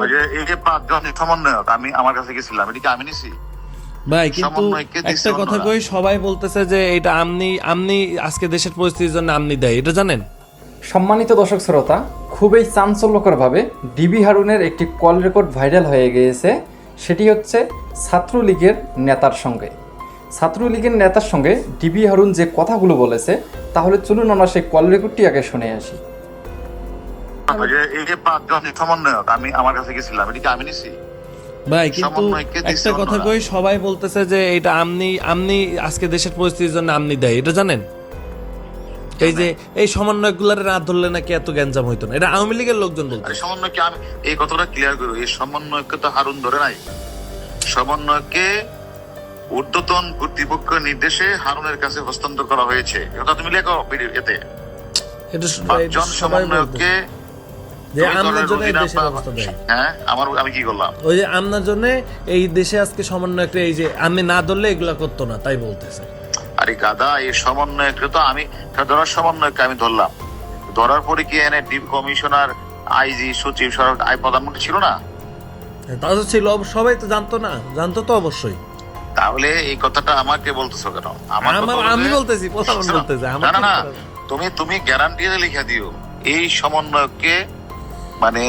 ওই যে এই যে পাঁচজন সমন্বয়ক আমি আমার কাছে গেছিলাম এটিকে আমি নিছি? ভাই কিন্তু একটা কথা কই সবাই বলতেছে যে এটা আমনি আমনি আজকে দেশের পরিস্থিতির জন্য আমনি দেয় এটা জানেন? সম্মানিত দর্শক শ্রোতা খুবই চাঞ্চল্যকরভাবে ডিবি হারুনের একটি কল রেকর্ড ভাইরাল হয়ে গিয়েছে সেটি হচ্ছে ছাত্রলীগের নেতার সঙ্গে। ছাত্রলীগের নেতার সঙ্গে ডিবি হারুন যে কথাগুলো বলেছে তাহলে চলুন আমরা সেই কল রেকর্ডটি আগে শুনে আসি। এই যে পাঁচজন সমন্বয়ক আমি আমার কাছে গেছিলাম এটিকে আমি নিছি। ভাই কিন্তু একটা কথা কই সবাই বলতেছে যে এটা আমনি আমনি আজকে দেশের পরিস্থিতির জন্য আমনি দেয় এটা জানেন? এই যে এই সমন্বয়গুলার রাত ধরলে নাকি এত গ্যাঞ্জাম হইতো না এটা আওয়ামী লীগের লোকজন বলতো সমন্বয়কে আমি এই কথাটা ক্লিয়ার করব এই সমন্বয়কে তো হারুন ধরে নাই। সমন্বয়কে ঊর্ধ্বতন কর্তৃপক্ষ নির্দেশে হারুনের কাছে হস্তান্তর করা হয়েছে। এটা তুমি লেখো এতে। এটা বলতো। সমন্বয়ককে যে আমনার জন্য এই দেশের অবস্থা দেয়। হ্যাঁ আমার আমি কি করলাম? ওই যে আমনার জন্য এই দেশে আজকে সমন্বয় একটা এই যে আমি না ধরলে এগুলা করতো না তাই বলতেছে। আরে গাদা এই সমন্বয়কে তো আমি ধরার সমন্বয়কে আমি ধরলাম। ধরার পরে কি এনে ডিপ কমিশনার আইজি সচিব সরকার আই প্রধানমন্ত্রী ছিল না? তা তো ছিল সবাই তো জানতো না জানতো তো অবশ্যই। তাহলে এই কথাটা আমাকে বলতেছো কেন? আমার আমি বলতে- বলতেছি বলতেছে না না তুমি তুমি গ্যারান্টি লিখে দিও। এই সমন্বয়কে মানে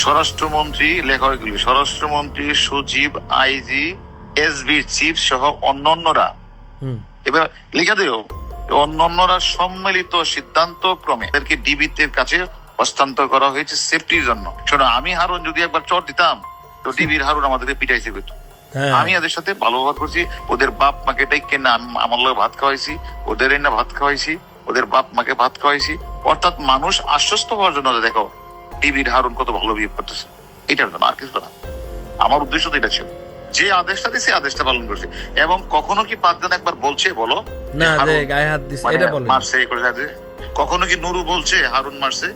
স্বরাষ্ট্রমন্ত্রী লেখা এগুলি স্বরাষ্ট্রমন্ত্রী সচিব আইজি এসবি চিফ সহ অন্যান্যরা। এবার লিখে দিও অন্যান্যরা সম্মিলিত সিদ্ধান্ত ক্রমে এদেরকে ডিবিতে কাছে হস্তান্তর করা হয়েছে সেফটির জন্য। শোনো আমি হারুন যদি একবার চট দিতাম তো ডিবির হারুন আমাদেরকে পিটাইছে কিন্তু। হ্যাঁ। আমি এদের সাথে ভালো ব্যবহার করছি ওদের বাপ মাকে ডেকে না আমার লোক ভাত খাওয়াইছি ওদের না ভাত খাওয়াইছি ওদের বাপ মাকে ভাত খাওয়াইছি অর্থাৎ মানুষ আশ্বস্ত হওয়ার জন্য দেখো টিভির হারুন কত ভালো বিহেভ করতেছে। এটার জন্য আর কিছু না। আমার উদ্দেশ্য তো এটা ছিল। যে আদেশটা দিছে আদেশটা পালন করছে। এবং কখনো কি পাঁচজন একবার বলছে বলো? না যে গায়ে হাত দিছে মানে এটা বলে মারছে করে যাচ্ছে কখনো কি নুরু বলছে হারুন মারছে?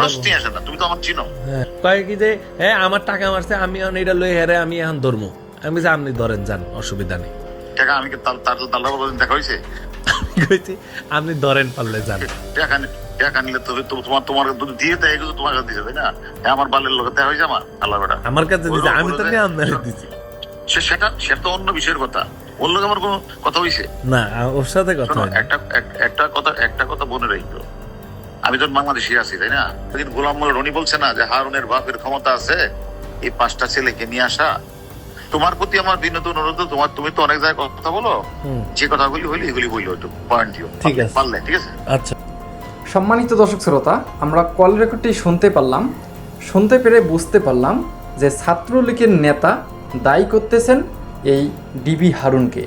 প্রশ্নই আসে না তুমি তো আমার চিনো। হ্যাঁ কয় কি যে হ্যাঁ আমার টাকা মারছে আমি এখন এটা লই হেরে আমি এখন আমি আপনি ধরেন যান অসুবিধা নেই। টাকা আমি তার তার দেখা হয়েছে কইছি আপনি ধরেন পারলে যান। টাকা টাকা নিলে তো তোমার তোমার দিয়ে দেয় এগুলো তোমার কাছে দিছে তাই না? আমার বালের লোক দেখা হয়েছে আমার আল্লাহ বেটা। আমার কাছে দিছে আমি তো নিয়ে দিছি। সে সেটা সেটা তো অন্য বিষয়ের কথা। ওর লোক আমার কোনো কথা হয়েছে না ওর সাথে কথা একটা একটা কথা একটা কথা মনে রাখব। আমি তো বাংলাদেশি আছি তাই না? গোলাম মোল্লা রনি বলছে না যে হারুনের বাপের ক্ষমতা আছে এই পাঁচটা ছেলেকে নিয়ে আসা। তোমার প্রতি আমার বিনোদন অনুরোধ তোমার তুমি তো অনেক জায়গায় কথা বলো। যে কথাগুলি হইলে এগুলি বলল একটু পয়েন্ট দিও। ঠিক আছে। পারলে ঠিক আছে? আচ্ছা। সম্মানিত দর্শক শ্রোতা আমরা কল রেকর্ডটি শুনতে পারলাম। শুনতে পেরে বুঝতে পারলাম যে ছাত্রলীগের নেতা দায়ী করতেছেন এই ডিবি হারুনকে।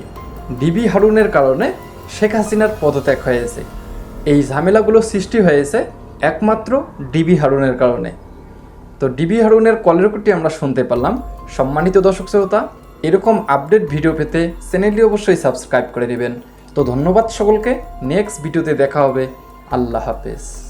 ডিবি হারুনের কারণে শেখ হাসিনার পদত্যাগ হয়েছে। এই ঝামেলাগুলো সৃষ্টি হয়েছে একমাত্র ডিবি হারুনের কারণে। তো ডিবি হারুনের কলের রেকর্ডটি আমরা শুনতে পারলাম। সম্মানিত দর্শক শ্রোতা, এরকম আপডেট ভিডিও পেতে চ্যানেলটি অবশ্যই সাবস্ক্রাইব করে নেবেন। তো ধন্যবাদ সকলকে, নেক্সট ভিডিওতে দেখা হবে। আল্লাহ হাফেজ।